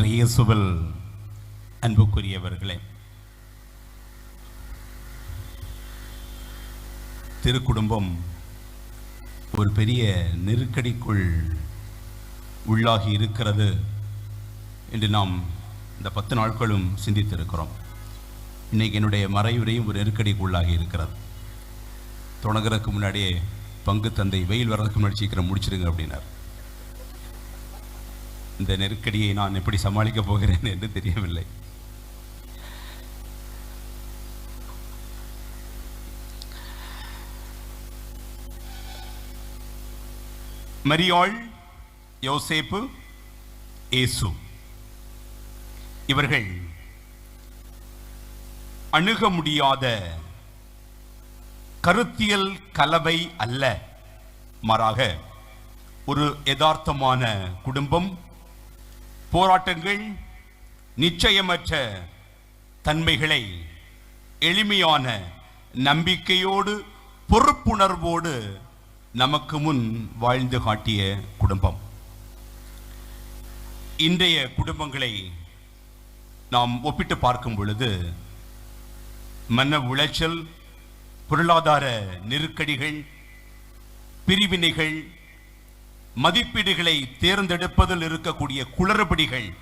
இயேசுவில் அன்புக்குரியவர்களே திருக்குடும்பம் ஒரு பெரிய நெருக்கடிக்குள் உள்ளாகி இருக்கிறது என்று நாம் இந்த பத்து நாட்களும் சிந்தித்திருக்கிறோம். இன்னைக்கு என்னுடைய மறைவுரையும் ஒரு நெருக்கடிக்கு உள்ளாகி இருக்கிறது. தொடங்குறதுக்கு முன்னாடியே பங்கு தந்தை வெயில் வர்றதுக்கு முன்னாடி சீக்கிரம் முடிச்சிருங்க அப்படின்னார். இந்த நெருக்கடியை நான் எப்படி சமாளிக்கப் போகிறேன் என்று தெரியவில்லை. மரியாள் யோசேப்பு ஏசு. இவர்கள் அணுக முடியாத கருத்தியல் கலவை அல்ல. மாறாக ஒரு யதார்த்தமான குடும்பம் போராட்டங்கள் நிச்சயமற்ற தன்மைகளை எளிமையான நம்பிக்கையோடு பொறுப்புணர்வோடு நமக்கு முன் வாழ்ந்து காட்டிய குடும்பம். இன்றைய குடும்பங்களை நாம் ஒப்பிட்டு பார்க்கும் பொழுது மன உளைச்சல் பொருளாதார நெருக்கடிகள் பிரிவினைகள் மதிப்பீடுகளை தேர்ந்தெடுப்பதில் இருக்கக்கூடிய குளறுபடிகள்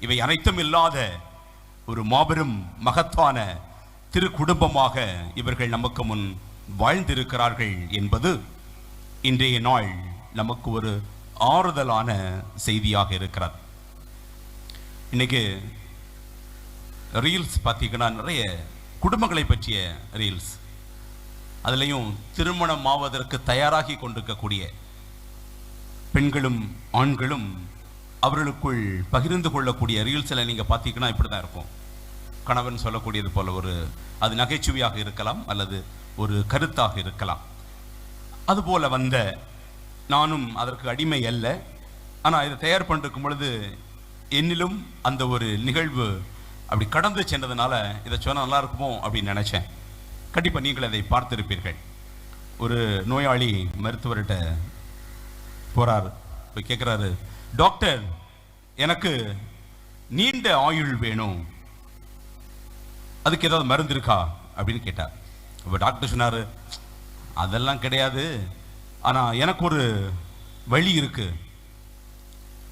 இவை அனைத்தும் இல்லாத ஒரு மாபெரும் மகத்தான திரு குடும்பமாக இவர்கள் நமக்கு முன் வாழ்ந்திருக்கிறார்கள் என்பது இன்றைய நாள் நமக்கு ஒரு ஆறுதலான செய்தியாக இருக்கிறது. இன்னைக்கு ரீல்ஸ் பார்த்தீங்கன்னா நிறைய குடும்பங்களை பற்றிய ரீல்ஸ். அதுலேயும் திருமணம் ஆவதற்கு தயாராகி கொண்டிருக்கக்கூடிய பெண்களும் ஆண்களும் அவர்களுக்குள் பகிர்ந்து கொள்ளக்கூடிய ரீல்ஸில் நீங்கள் பார்த்தீங்கன்னா இப்படி தான் இருக்கும். கணவன் சொல்லக்கூடியது போல ஒரு அது நகைச்சுவையாக இருக்கலாம் அல்லது ஒரு கருத்தாக இருக்கலாம். அதுபோல் வந்த நானும் அதற்கு அடிமை அல்ல. ஆனால் இதை தயார் பண்ணிருக்கும் பொழுது என்னிலும் அந்த ஒரு நிகழ்வு அப்படி கடந்து சென்றதுனால இதை சொன்னால் நல்லா இருக்குமோ அப்படின்னு நினச்சேன். கண்டிப்பாக நீங்கள் அதை பார்த்திருப்பீர்கள். ஒரு நோயாளி மருத்துவர்கிட்ட போறாரு. போய் கேட்குறாரு டாக்டர் எனக்கு நீண்ட ஆயுள் வேணும். அதுக்கு ஏதாவது மருந்து இருக்கா? அப்படின்னு கேட்டார். இப்போ டாக்டர் சொன்னார் அதெல்லாம் கிடையாது. ஆனால் எனக்கு ஒரு வழி இருக்கு.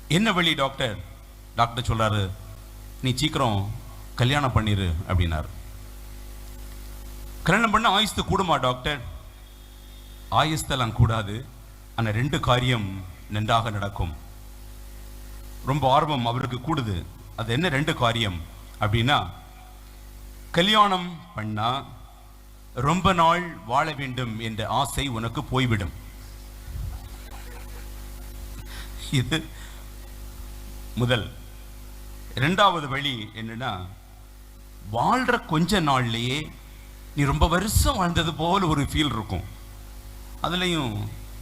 என்ன வழி டாக்டர்? டாக்டர் சொல்றாரு நீ சீக்கிரம் கல்யாணம் பண்ணிடு அப்படின்னாரு. கல்யாணம் பண்ண ஆயுஸ்து கூடுமா டாக்டர்? ஆயுஸ்தெல்லாம் கூடாது. ஆனால் ரெண்டு காரியம் நன்றாக நடக்கும். ரொம்ப ஆர்வம் அவருக்கு கூடுது. அது என்ன ரெண்டு காரியம்? அப்படின்னா கல்யாணம் பண்ணா ரொம்ப நாள் வாழ வேண்டும் என்ற ஆசை உனக்கு போய்விடும். இது முதல். ரெண்டாவது வழி என்னன்னா வாழ்ற கொஞ்ச நாள்லயே நீ ரொம்ப வருஷம் வாழ்ந்தது போல ஒரு ஃபீல் இருக்கும். அதுலேயும்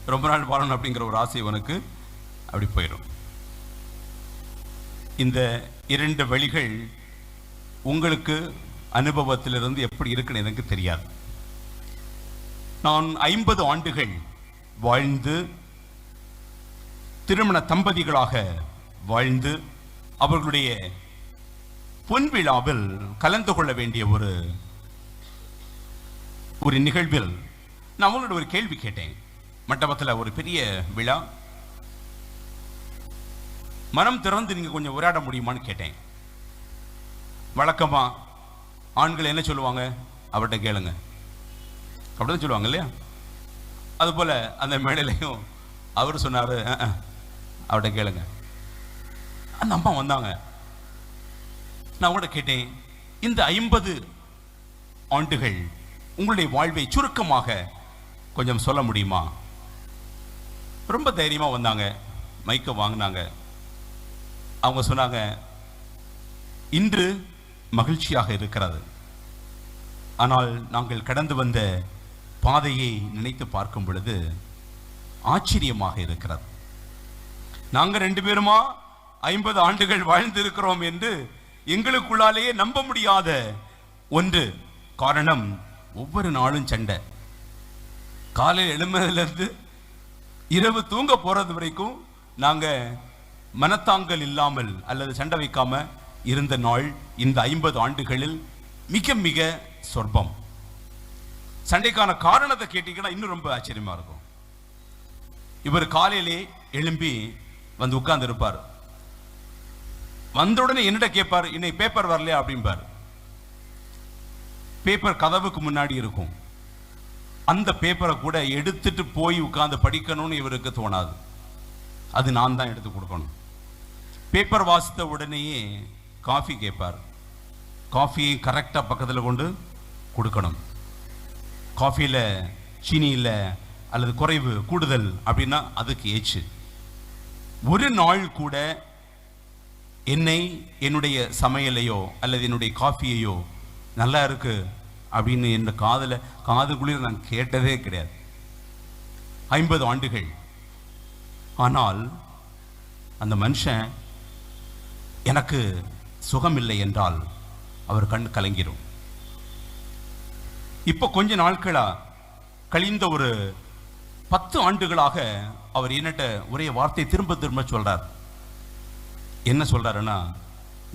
ரொம்ப நாள் வாழணும் அப்படிங்கிற ஒரு ஆசை உனக்கு அப்படி போயிடும் இந்த இரண்டு வழிகள் உங்களுக்கு அனுபவத்திலிருந்து எப்படி இருக்குன்னு எனக்கு தெரியாது. நான் ஐம்பது ஆண்டுகள் வாழ்ந்து திருமண தம்பதிகளாக வாழ்ந்து அவர்களுடைய பொன் விழாவில் கலந்து கொள்ள வேண்டிய ஒரு ஒரு நிகழ்வில் நான் அவங்களோட ஒரு கேள்வி கேட்டேன். மண்டபத்தில் ஒரு பெரிய விழா. மனம் திறந்து நீங்க கொஞ்சம் உரையாட முடியுமான்னு கேட்டேன். வழக்கமா ஆண்கள் என்ன சொல்லுவாங்க? அவர்கிட்ட கேளுங்க. அப்படிதான் சொல்லுவாங்க இல்லையா? அதுபோல் அந்த மேடையிலையும் அவர் சொன்னாரு அவர்கிட்ட கேளுங்க. அந்த அம்மா வந்தாங்க. நான் அவங்கள்ட்ட கேட்டேன் இந்த ஐம்பது ஆண்டுகள் உங்களுடைய வாழ்வை சுருக்கமாக கொஞ்சம் சொல்ல முடியுமா? ரொம்ப தைரியமா வந்தாங்க. மைக்கை வாங்கினாங்க. அவங்க சொன்னாங்க இன்று மகிழ்ச்சியாக இருக்கிறது. ஆனால் நாங்கள் கடந்து வந்த பாதையை நினைத்து பார்க்கும் பொழுது ஆச்சரியமாக இருக்கிறது. நாங்கள் ரெண்டு பேருமா ஐம்பது ஆண்டுகள் வாழ்ந்திருக்கிறோம் என்று எங்களுக்குள்ளாலேயே நம்ப முடியாத ஒன்று. காரணம் ஒவ்வொரு நாளும் சண்டை. காலையில் எழும்பதுலேருந்து இரவு தூங்க போறது வரைக்கும் நாங்க மனத்தாங்கல் இல்லாமல் அல்லது சண்டை வைக்காம இருந்த நாள் இந்த ஐம்பது ஆண்டுகளில் மிக மிக சொற்பம். சண்டைக்கான காரணத்தை கேட்டீங்கன்னா இன்னும் ரொம்ப ஆச்சரியமா இருக்கும். இவர் காலையிலே எழும்பி வந்து உட்கார்ந்து இருப்பார் வந்தவுடனே என்னிட கேட்பார் இன்னைக்கு பேப்பர் வரலையா? அப்படிம்பார். பேப்பர் கதவுக்கு முன்னாடி இருக்கும். அந்த பேப்பரை கூட எடுத்துட்டு போய் உட்காந்து படிக்கணும்னு இவருக்கு தோணாது. அது நான் தான் எடுத்து கொடுக்கணும். பேப்பர் வாசித்த உடனேயே காஃபி கேட்பார். காஃபியை கரெக்டாக பக்கத்தில் கொண்டு கொடுக்கணும். காஃபியில் சீனி இல்லை அல்லது குறைவு கூடுதல் அப்படின்னா அதுக்கு ஏச்சு. ஒரு நாள் கூட என்னை என்னுடைய சமையலையோ அல்லது என்னுடைய காஃபியையோ நல்லா இருக்குது அப்படின்னு என் காதல காதுகுளில நான் கேட்டதே கிடையாது. ஐம்பது ஆண்டுகள். ஆனால் அந்த மனுஷன் எனக்கு சுகமில்லை என்றால் அவர் கண் கலங்கிடும் இப்போ கொஞ்ச நாட்களாக கழிந்த ஒரு பத்து ஆண்டுகளாக அவர் என்னட்ட ஒரே வார்த்தை திரும்ப திரும்ப சொல்கிறார் என்ன சொல்றாருன்னா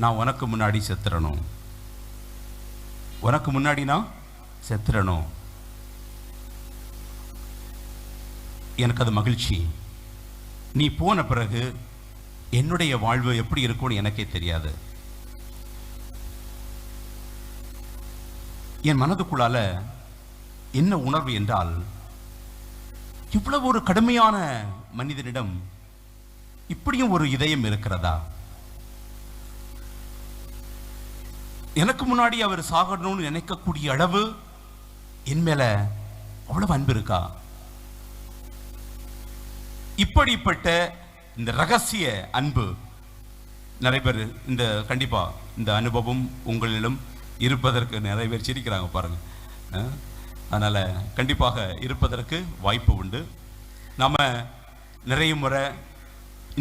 நான் உனக்கு முன்னாடி செத்துறணும். உனக்கு முன்னாடி நான் செத்துறணும் எனக்கு அது மகிழ்ச்சி. நீ போன பிறகு என்னுடைய வாழ்வு எப்படி இருக்கும்னு எனக்கே தெரியாது. என் மனதுக்குள்ளால என்ன உணர்வு என்றால் இவ்வளவு ஒரு கடுமையான மனிதனிடம் இப்படியும் ஒரு இதயம் இருக்கிறதா? எனக்கு முன்னாடி அவர் சாகணும்னு நினைக்கக்கூடிய அளவு என் மேல அவ்வளவு அன்பு இருக்கா? இப்படிப்பட்ட இந்த ரகசிய அன்பு நிறைய பேர் இந்த கண்டிப்பா இந்த அனுபவம் உங்களிடம் இருப்பதற்கு நிறைய பேர் சிரிக்கிறாங்க பாருங்க. அதனால கண்டிப்பாக இருப்பதற்கு வாய்ப்பு உண்டு. நாம நிறைய முறை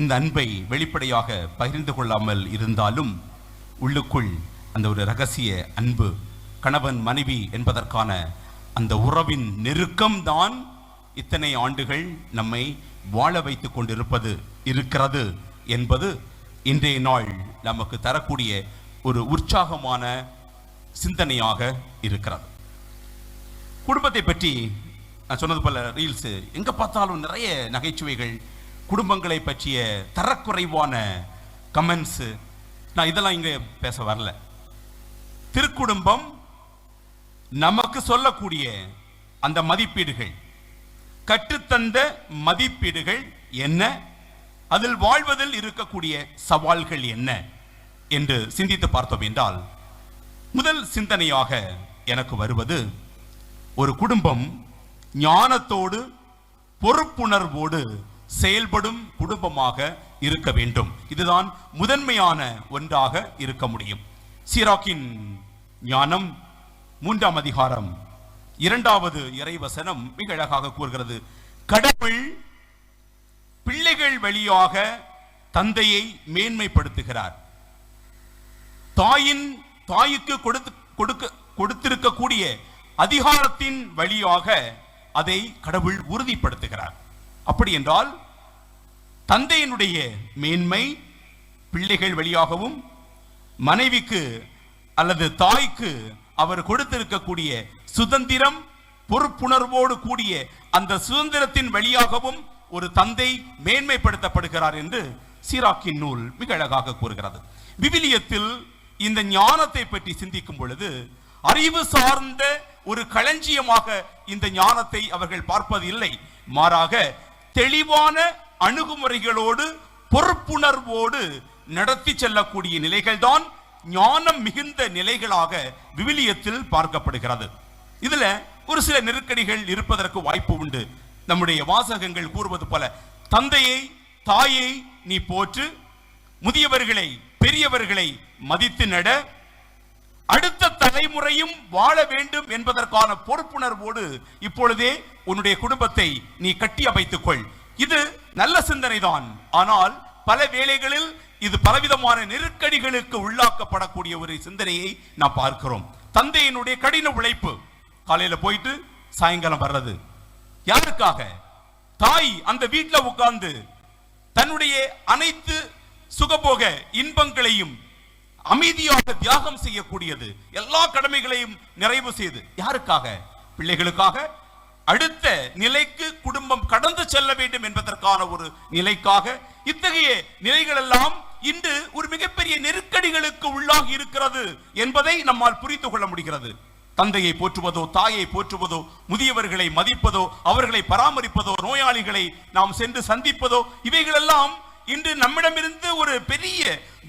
இந்த அன்பை வெளிப்படையாக பகிர்ந்து கொள்ளாமல் இருந்தாலும் உள்ளுக்குள் அந்த ஒரு ரகசிய அன்பு கணவன் மனைவி என்பதற்கான அந்த உறவின் நெருக்கம்தான் இத்தனை ஆண்டுகள் நம்மை வாழ வைத்து கொண்டிருப்பது இருக்கிறது என்பது இன்றைய நாள் நமக்கு தரக்கூடிய ஒரு உற்சாகமான சிந்தனையாக இருக்கிறது. குடும்பத்தை பற்றி நான் சொன்னது போல ரீல்ஸு எங்கே பார்த்தாலும் நிறைய நகைச்சுவைகள் குடும்பங்களை பற்றிய தரக்குறைவான கமெண்ட்ஸு நான் இதெல்லாம் இங்கே பேச வரல. திருக்குடும்பம் நமக்கு சொல்லக்கூடிய அந்த மதிப்பீடுகள். கற்றுத்தந்த மதிப்பீடுகள் என்ன? அதில் வாழ்வதில் இருக்கக்கூடிய சவால்கள் என்ன? என்று சிந்தித்து பார்த்தோம் என்றால் முதல் சிந்தனையாக எனக்கு வருவது ஒரு குடும்பம் ஞானத்தோடு பொறுப்புணர்வோடு செயல்படும் குடும்பமாக இருக்க வேண்டும். இதுதான் முதன்மையான ஒன்றாக இருக்க முடியும். சீராக்கின் ஞானம் மூன்றாம் அதிகாரம் இரண்டாவது இறைவசனம் மிக அழகாக கூறுகிறது. கடவுள் பிள்ளைகள் வழியாக தந்தையை மேன்மைப்படுத்துகிறார். தாயின் தாய்க்கு கொடுத்து கொடுக்க கொடுத்திருக்கக்கூடிய அதிகாரத்தின் வழியாக அதை கடவுள் உறுதிப்படுத்துகிறார். அப்படி என்றால் தந்தையினுடைய மேன்மை பிள்ளைகள் வழியாகவும் மனைவிக்கு அல்லது தாய்க்கு அவர் கொடுத்திருக்கக்கூடிய சுதந்திரம் பொறுப்புணர்வோடு கூடிய அந்த சுதந்திரத்தின் வழியாகவும் ஒரு தந்தை மேன்மைப்படுத்தப்படுகிறார் என்று சீராக்கின் நூல் மிக அழகாக கூறுகிறது. விவிலியத்தில் இந்த ஞானத்தை பற்றி சிந்திக்கும் பொழுது அறிவு சார்ந்த ஒரு களஞ்சியமாக இந்த ஞானத்தை அவர்கள் பார்ப்பது இல்லை. மாறாக தெளிவான அணுகுமுறைகளோடு பொறுப்புணர்வோடு நடத்தி செல்லக்கூடிய நிலைகள்தான் ஞானம் மிகுந்த நிலைகளாக விவிலியத்தில் பார்க்கப்படுகிறது. இதுல ஒரு சில நெருக்கடிகள் இருப்பதற்கு வாய்ப்பு உண்டு. நம்முடைய வாசகங்கள் கூறுவது போல தந்தையை தாயை நீ போற்று முதியவர்களை பெரியவர்களை மதித்து நட அடுத்த தலைமுறையும் வாழ வேண்டும் என்பதற்கான பொறுப்புணர்வோடு இப்பொழுதே உன்னுடைய குடும்பத்தை நீ கட்டி அமைத்துக் கொள் இது நல்ல சிந்தனைதான். ஆனால் பல வேளைகளில் இது பலவிதமான நெருக்கடிகளுக்கு உள்ளாக்கப்படக்கூடிய ஒரு சிந்தனையை நாம் பார்க்கிறோம். தந்தையினுடைய கடின உழைப்பு. காலையில போயிட்டு சாயங்காலம் வர்றது. யாருக்காக? தாய் அந்த வீட்டுல உட்கார்ந்து தன்னுடைய அனைத்து சுகபோக இன்பங்களையும் அமைதியாக தியாகம் செய்யக்கூடியது. எல்லா கடமைகளையும் நிறைவு செய்து. யாருக்காக? பிள்ளைகளுக்காக. அடுத்த நிலைக்கு குடும்பம் கடந்து செல்ல வேண்டும் என்பதற்கான ஒரு நிலைக்காக. இத்தகைய நிலைகள் எல்லாம் இன்று ஒரு மிகப்பெரிய நெருக்கடிகளுக்கு உள்ளாகி இருக்கிறது என்பதை நம்மால் புரிந்து கொள்ள முடிகிறது. தந்தையை போற்றுவதோ தாயை போற்றுவதோ முதியவர்களை மதிப்பதோ அவர்களை பராமரிப்பதோ நோயாளிகளை நாம் சென்று சந்திப்பதோ இவைகளெல்லாம் இன்று நம்மிடமிருந்து ஒரு பெரிய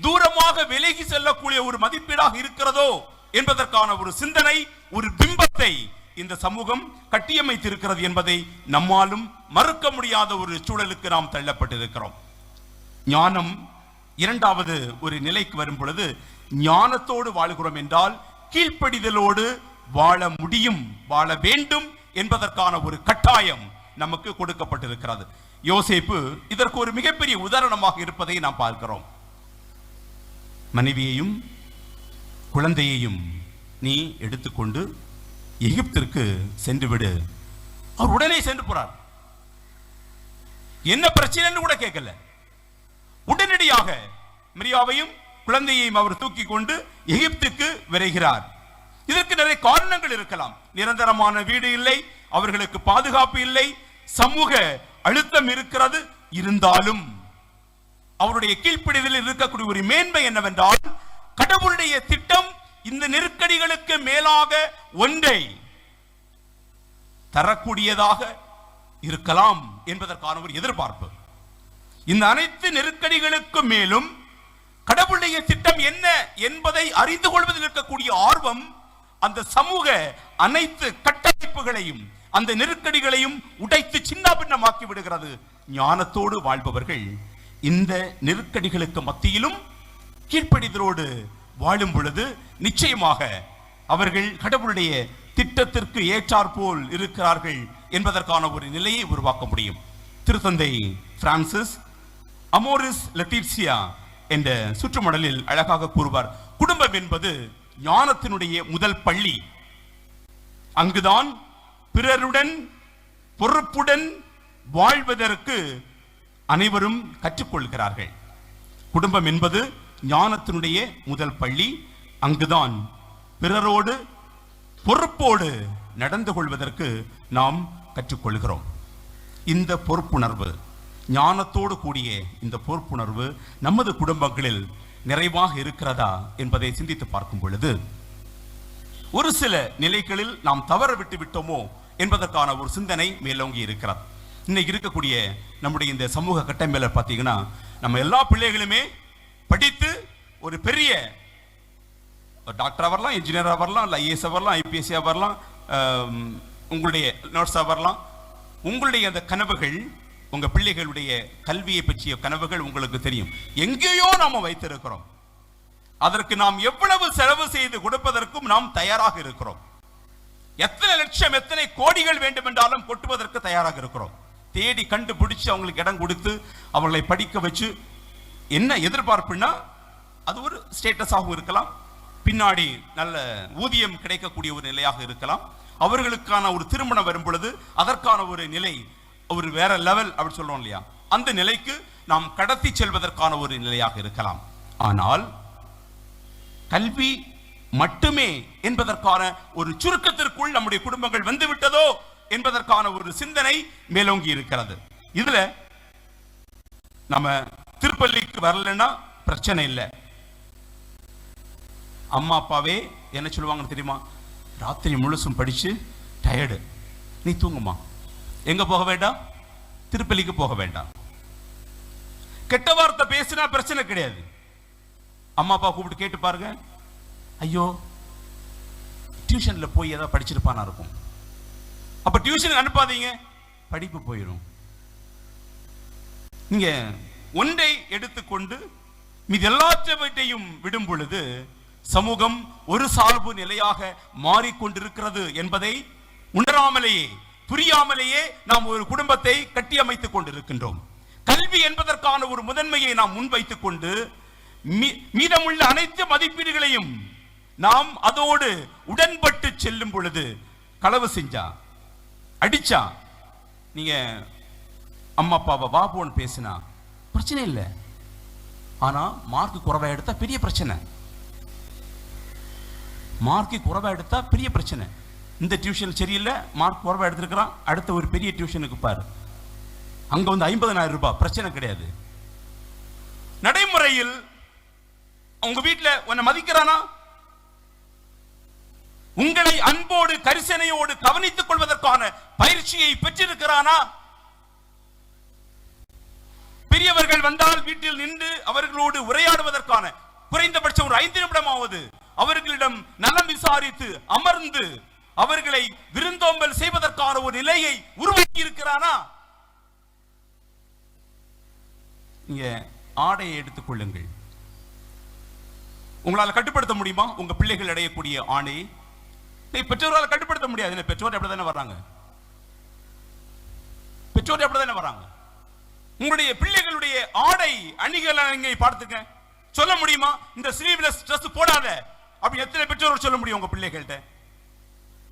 தூரமாக விலகி செல்லக்கூடிய ஒரு மதிப்பீடாக இருக்கிறதோ என்பதற்கான ஒரு சிந்தனை ஒரு பிம்பத்தை இந்த சமூகம் கட்டியமைத்திருக்கிறது என்பதை நம்மாலும் மறுக்க முடியாத ஒரு சூழலுக்கு நாம் தள்ளப்பட்டிருக்கிறோம். ஞானம் இரண்டாவது ஒரு நிலைக்கு வரும் பொழுது ஞானத்தோடு வாழ்கிறோம் என்றால் கீழ்ப்படிதலோடு வாழ முடியும் வாழ வேண்டும் என்பதற்கான ஒரு கட்டாயம் நமக்கு கொடுக்கப்பட்டிருக்கிறது. யோசேப்பு இதற்கு ஒரு மிகப்பெரிய உதாரணமாக இருப்பதை நாம் பார்க்கிறோம். மனைவியையும் குழந்தையையும் நீ எடுத்துக்கொண்டு எகிப்திற்கு சென்று விடு அவர் உடனே சென்று போறார். என்ன பிரச்சனைன்னு கூட கேட்கல. உடனடியாக மிரியாவையும் குழந்தையையும் அவர் தூக்கி கொண்டு எகிப்துக்கு விரைகிறார். இதற்கு நிறைய காரணங்கள் இருக்கலாம். நிரந்தரமான வீடு இல்லை அவர்களுக்கு பாதுகாப்பு இல்லை சமூக அழுத்தம் இருக்கிறது இருந்தாலும். அவருடைய கீழ்ப்பிடிதலில் இருக்கக்கூடிய ஒரு மேன்மை என்னவென்றால் கடவுளுடைய திட்டம் இந்த நெருக்கடிகளுக்கு மேலாக ஒன்றை தரக்கூடியதாக இருக்கலாம் என்பதற்கான ஒரு எதிர்பார்ப்பு. இந்த அனைத்து நெருக்கடிகளுக்கு மேலும் கடவுளுடைய திட்டம் என்ன என்பதை அறிந்து கொள்வதில் இருக்கக்கூடிய ஆர்வம் அந்த சமூக அனைத்து கட்டமைப்புகளையும் அந்த நெருக்கடிகளையும் உடைத்து சின்ன பின்னமாக்கி விடுகிறது. ஞானத்தோடு வாழ்பவர்கள் இந்த நெருக்கடிகளுக்கு மத்தியிலும் கீழ்ப்படிதலோடு வாழும் பொழுது நிச்சயமாக அவர்கள் கடவுளுடைய திட்டத்திற்கு ஏற்றாற்போல் இருக்கிறார்கள் என்பதற்கான ஒரு நிலையை உருவாக்க முடியும். திருத்தந்தை பிரான்சிஸ் அமோரிஸ் லெத்திட்சியா என்ற சுற்றுமடலில் அழகாக கூறுவார். குடும்பம் என்பது ஞானத்தினுடைய முதல் பள்ளி. அங்குதான் பிறருடன் பொறுப்புடன் வாழ்வதற்கு அனைவரும் கற்றுக்கொள்கிறார்கள். குடும்பம் என்பது ஞானத்தினுடைய முதல் பள்ளி. அங்குதான் பிறரோடு பொறுப்போடு நடந்து கொள்வதற்கு நாம் கற்றுக்கொள்கிறோம். இந்த பொறுப்புணர்வு ஞானத்தோடு கூடிய இந்த பொறுப்புணர்வு நமது குடும்பங்களில் நிறைவாக இருக்கிறதா என்பதை சிந்தித்து பார்க்கும் பொழுது ஒரு சில நிலைகளில் நாம் தவற விட்டு விட்டோமோ என்பதற்கான ஒரு சிந்தனை மேலோங்கி இருக்கிறது. இன்னைக்கு இருக்கக்கூடிய நம்முடைய இந்த சமூக கட்டமைப்பில் பார்த்தீங்கன்னா நம்ம எல்லா பிள்ளைகளுமே படித்து ஒரு பெரிய டாக்டராக வரலாம் இன்ஜினியராக வரலாம் இல்லை ஐஏஎஸ் வரலாம் ஐபிஎஸ்சியாக வரலாம் உங்களுடைய நர்ஸாக வரலாம் உங்களுடைய அந்த கனவுகள் உங்க பிள்ளைகளுடைய கல்வியை பற்றிய கனவுகள் உங்களுக்கு தெரியும். எங்கேயோ நாம வைத்திருக்கிறோம். அதற்கு நாம் எவ்வளவு செலவு செய்து கொடுப்பதற்கும் நாம் தயாராக இருக்கிறோம். எத்தனை லட்சம் எத்தனை கோடிகள் வேண்டும் என்றாலும் கொட்டுவதற்கு தயாராக இருக்கிறோம். தேடி கண்டுபிடிச்சு அவங்களுக்கு இடம் கொடுத்து அவர்களை படிக்க வச்சு என்ன எதிர்பார்ப்புன்னா அது ஒரு ஸ்டேட்டஸாகவும் இருக்கலாம். பின்னாடி நல்ல ஊதியம் கிடைக்கக்கூடிய ஒரு நிலையாக இருக்கலாம். அவர்களுக்கான ஒரு திருமணம் வரும் பொழுது அதற்கான ஒரு நிலை ஒரு வேற லெவல் அப்படி சொல்லுவோம் இல்லையா? அந்த நிலைக்கு நாம் கடத்தி செல்வதற்கான ஒரு நிலையாக இருக்கலாம். ஆனால் கல்வி மட்டுமே என்பதற்கான ஒரு சுருக்கத்திற்குள் நம்முடைய குடும்பங்கள் வந்து விட்டதோ என்பதற்கான ஒரு சிந்தனை மேலோங்கி இருக்கிறது. இதுல நம்ம திருப்பள்ளிக்கு வரலன்னா பிரச்சனை இல்லை. அம்மா அப்பாவே என்ன சொல்லுவாங்கன்னு தெரியுமா? ராத்திரி முழுசும் படிச்சு டயர்டு நீ தூங்குமா? எங்க போக வேண்டாம்? திருப்பள்ளிக்கு போக வேண்டாம். கெட்ட வார்த்தை பேசினா பிரச்சனை கிடையாது. அம்மா அப்பா கூப்பிட்டு கேட்டு பாருங்க. ஐயோ டியூஷன்ல போய் ஏதாவது படிச்சிருப்பானா இருக்கும். அப்ப டியூஷனுக்கு அனுப்பாதீங்க. படிப்பு போயிடும் நீங்க ஒன்றை எடுத்துக்கொண்டு மீது எல்லாற்றவற்றையும் விடும் பொழுது சமூகம் ஒரு சார்பு நிலையாக மாறிக்கொண்டிருக்கிறது என்பதை உணராமலேயே புரியாமலேயே நாம் ஒரு குடும்பத்தை கட்டியமைத்துக் கொண்டிருக்கின்றோம். கல்வி என்பதற்கான ஒரு முதன்மையை நாம் முன்வைத்துக் கொண்டு மீ- மீதமுள்ள அனைத்து மதிப்பீடுகளையும் நாம் அதோடு உடன்பட்டு செல்லும் பொழுது களவு செஞ்சா அடிச்சா நீங்க அம்மா அப்பாவை வா போன்னு பேசினா பிரச்சனை இல்லை. ஆனா மார்க் குறைவா எடுத்தா பெரிய பிரச்சனை. மார்க்கு குறைவா எடுத்தா பெரிய பிரச்சனை. இந்த டியூஷன் சரியில்லை மார்க் குறைவா எடுத்திருக்கிறான் அடுத்த ஒரு பெரிய டியூஷனுக்கு பாரு. அங்க வந்து ஐம்பதனாயிரம் ரூபாய் பிரச்சனை கிடையாது. நடைமுறையில் உங்க வீட்டுல உன்னை மதிக்கிறானா? உங்களை அன்போடு கரிசனையோடு கவனித்துக் கொள்வதற்கான பயிற்சியை பெற்றிருக்கிறானா? பெரியவர்கள் வந்தால் வீட்டில் நின்று அவர்களோடு உரையாடுவதற்கான குறைந்தபட்சம் ஒரு ஐந்து நிமிடமாவது அவர்களிடம் நலம் விசாரித்து அமர்ந்து அவர்களை விருந்தோம்பல் செய்வதற்கான ஒரு நிலையை உருவாக்கி இருக்கிறானா நீங்க ஆடையை எடுத்துக் கொள்ளுங்கள். உங்களால் கட்டுப்படுத்த முடியுமா? உங்க பிள்ளைகள் அடையக்கூடிய ஆணையை பெற்றோரால் கட்டுப்படுத்த முடியாது. பெற்றோர் பெற்றோர் அப்படிதானே வர்றாங்க? பெற்றோர் அப்படிதானே வர்றாங்க? உங்களுடைய பிள்ளைகளுடைய ஆடை அணிகலனை பார்த்துக்க சொல்ல முடியுமா? இந்த ஸ்லீவ்லெஸ் ட்ரெஸ் போடாத. அப்படி எத்தனை பெற்றோர் சொல்ல முடியும் உங்க பிள்ளைகள்கிட்ட?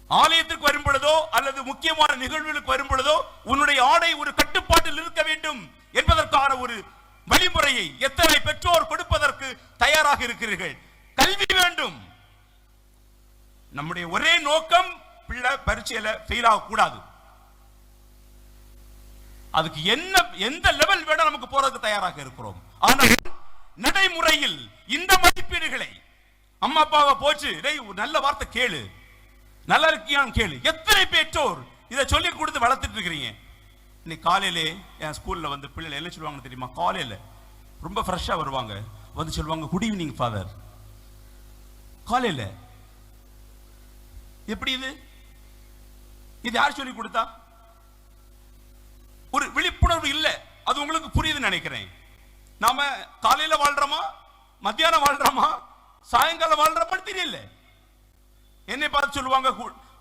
ஆலயத்திற்கு வரும் பொழுதோ அல்லது முக்கியமான நிகழ்வுகளுக்கு வரும் பொழுதோ உன்னுடைய ஆடை ஒரு கட்டுப்பாட்டில் இருக்க வேண்டும் என்பதற்கான ஒரு வழிமுறையை எத்தனை பெற்றோர் கொடுப்பதற்கு தயாராக இருக்கிறீர்கள்? கல்வி வேண்டும். நம்முடைய ஒரே நோக்கம் பிள்ளை பரீட்சையில ஃபெயில் ஆகக்கூடாது. அதுக்கு என்ன எந்த லெவல் வேணா நமக்கு போறதுக்கு தயாராக இருக்கிறோம். ஆனால் நடைமுறையில் இந்த மதிப்பீடுகளை அம்மா அப்பாவை போச்சு நல்ல வார்த்தை கேளு. நல்லா இருக்கியான்னு கேளு. எத்தனை பெற்றோர் இதை சொல்லி கொடுத்து வளர்த்துட்டு இருக்கிறீங்க. இன்னைக்கு காலையிலே என் ஸ்கூல்ல வந்து பிள்ளைகள் என்ன சொல்லுவாங்கன்னு தெரியுமா? காலையில ரொம்ப ஃப்ரெஷ்ஷாக வருவாங்க. வந்து சொல்லுவாங்க குட் ஈவினிங் ஃபாதர் காலையில. எப்படி இது? இது யார் சொல்லி கொடுத்தா? ஒரு விழிப்புணர்வு இல்ல. அது உங்களுக்கு புரியுதுன்னு நினைக்கிறேன். நாம காலையில வாழ்றோமா? மத்தியானம் வாழ்றோமா? சாயங்காலம் வாழ்றோமா தெரியல. என்னை பார்த்து சொல்லுவாங்க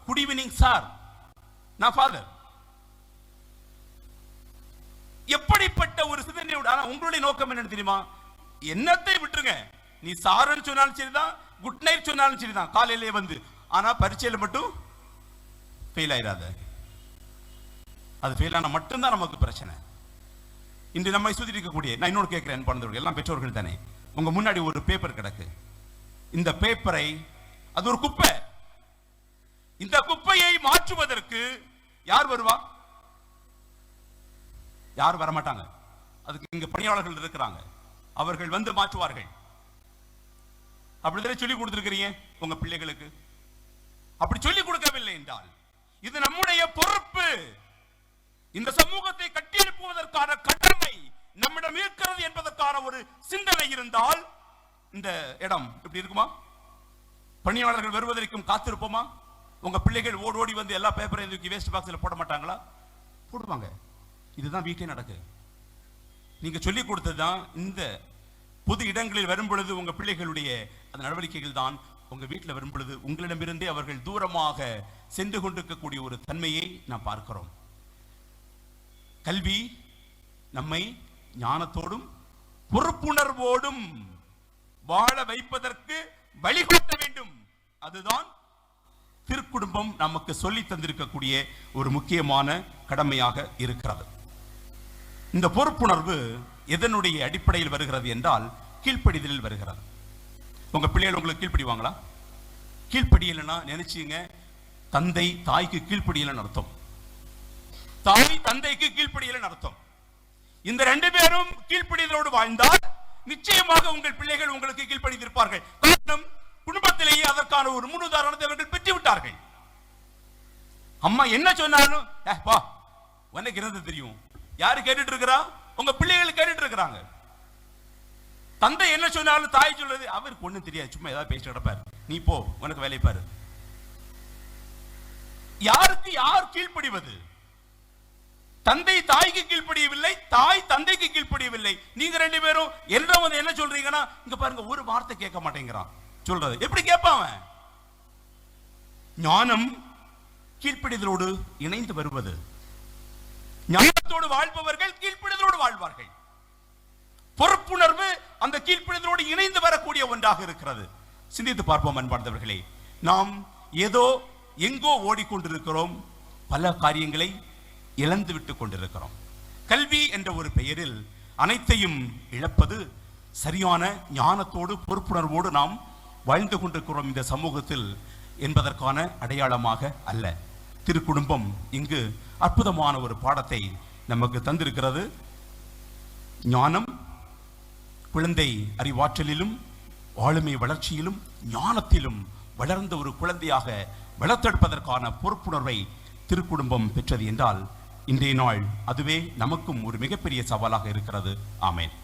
குட் ஈவினிங் சார். நான் ஃபாதர் எப்படிப்பட்ட ஒரு சிந்தனை ஆனா உங்களுடைய நோக்கம் என்னன்னு தெரியுமா? என்னத்தை விட்டுருங்க. நீ சாருன்னு சொன்னாலும் சரிதான் குட் நைட் சொன்னாலும் சரிதான். காலையிலே வந்து. ஆனா பரீட்சையில மட்டும் ஃபெயில் ஆயிடாத அது ஃபெயில் ஆனா மட்டும்தான் நமக்கு பிரச்சனை. இன்று நம்மை சுத்தி இருக்கக்கூடிய நான் இன்னொரு கேட்கிறேன் பிறந்தவர்கள் எல்லாம் பெற்றோர்கள் தானே. உங்க முன்னாடி ஒரு பேப்பர் கிடக்கு. இந்த பேப்பரை அது ஒரு குப்பை. இந்த குப்பையை மாற்றுவதற்கு யார் வருவா? யாரும் வரமாட்டாங்க. அதுக்கு இங்க பணியாளர்கள் இருக்கிறாங்க. அவர்கள் வந்து மாற்றுவார்கள். அப்படித்தானே சொல்லி கொடுத்திருக்கிறீங்க உங்க பிள்ளைகளுக்கு? அப்படி சொல்லி கொடுக்கவில்லை என்றால் இது நம்முடைய பொறுப்பு. இந்த சமூகத்தை கட்டியெழுப்புவதற்கான கடமை நம்மிடம் இருக்கிறது என்பதற்கான ஒரு சிந்தனை இருந்தால் இந்த இடம் இப்படி இருக்குமா? பணியாளர்கள் வருவதற்கும் காத்திருப்போமா? உங்க பிள்ளைகள் ஓடி ஓடி வந்து எல்லா பேப்பரையும் தூக்கி வேஸ்ட் பாக்ஸில் போட மாட்டாங்களா? போடுவாங்க. இதுதான் வீட்டிலே நடக்கு. நீங்க சொல்லி கொடுத்தது தான் இந்த பொது இடங்களில் வரும் பொழுது உங்க பிள்ளைகளுடைய அந்த நடவடிக்கைகள் தான் உங்க வீட்டில் வரும் பொழுது உங்களிடமிருந்தே அவர்கள் தூரமாக சென்று கொண்டிருக்கக்கூடிய ஒரு தன்மையை நாம் பார்க்கிறோம். கல்வி நம்மை ஞானத்தோடும் பொறுப்புணர்வோடும் வாழ வைப்பதற்கு வழிகாட்ட வேண்டும். அதுதான் திருக்குடும்பம் நமக்கு சொல்லி தந்திருக்கக்கூடிய ஒரு முக்கியமான கடமையாக இருக்கிறது. இந்த பொறுப்புணர்வு எதனுடைய அடிப்படையில் வருகிறது என்றால் கீழ்ப்படிதலில் வருகிறது. உங்க பிள்ளைகள் உங்களுக்கு கீழ்ப்படிவாங்களா? கீழ்ப்படியலைன்னா நினைச்சீங்க தந்தை தாய்க்கு கீழ்ப்படியலைன்னு அர்த்தம். தாய் தந்தைக்கு கீழ்ப்படியலைன்னு அர்த்தம். இந்த ரெண்டு பேரும் கீழ்ப்படிதலோடு வாழ்ந்தால் நிச்சயமாக உங்கள் பிள்ளைகள் உங்களுக்கு கீழ்ப்படிந்திருப்பார்கள். காரணம் குடும்பத்திலேயே அதற்கான ஒரு முன்னுதாரணத்தை அவர்கள் பெற்றுவிட்டார்கள். அம்மா என்ன சொன்னாலும் வா பா உனக்கு என்னது தெரியும்? யாரு கேட்டுட்டு இருக்கிறா உங்க பிள்ளைகள் கேட்டுட்டு இருக்கிறாங்க தந்தை என்ன சொன்னாலும் தாய் சொல்றது அவருக்கு ஒண்ணும் தெரியாது சும்மா ஏதாவது பேசிட்டு கிடப்பாரு. நீ போ உனக்கு வேலை பாரு. யாருக்கு யார் கீழ்ப்படிவது? தந்தை தாய்க்கு கீழ்ப்படியவில்லை தாய் தந்தைக்கு கீழ்ப்படியவில்லை. நீங்க ரெண்டு பேரும் என்ன வந்து என்ன சொல்றீங்கன்னா இங்க பாருங்க ஒரு வார்த்தை கேட்க மாட்டேங்கிறான். சொல்றது. எப்படி கேட்பாவன் ஞானம் கீழ்ப்படிதலோடு இணைந்து வருவது. ஞானத்தோடு வாழ்பவர்கள் கீழ்ப்படிதலோடு வாழ்வார்கள். பொறுப்புணர்வு அந்த கீழ்ப்படிதலோடு இணைந்து வரக்கூடிய ஒன்றாக இருக்கிறது. சிந்தித்து பார்ப்போம் அன்பார்ந்தவர்களே. நாம் ஏதோ எங்கோ ஓடிக்கொண்டிருக்கிறோம். பல காரியங்களை இழந்து விட்டு கொண்டிருக்கிறோம். கல்வி என்ற ஒரு பெயரில் அனைத்தையும் இழப்பது சரியான ஞானத்தோடு பொறுப்புணர்வோடு நாம் வாழ்ந்து கொண்டிருக்கிறோம் இந்த சமூகத்தில் என்பதற்கான அடையாளமாக அல்ல. திருக்குடும்பம் இங்கு அற்புதமான ஒரு பாடத்தை நமக்கு தந்திருக்கிறது. ஞானம் குழந்தை அறிவாற்றலிலும் ஆளுமை வளர்ச்சியிலும் ஞானத்திலும் வளர்ந்த ஒரு குழந்தையாக வளர்த்தெடுப்பதற்கான பொறுப்புணர்வை திருக்குடும்பம் பெற்றது என்றால் இன்றைய நாள் அதுவே நமக்கும் ஒரு மிகப்பெரிய சவாலாக இருக்கிறது. ஆமேன்.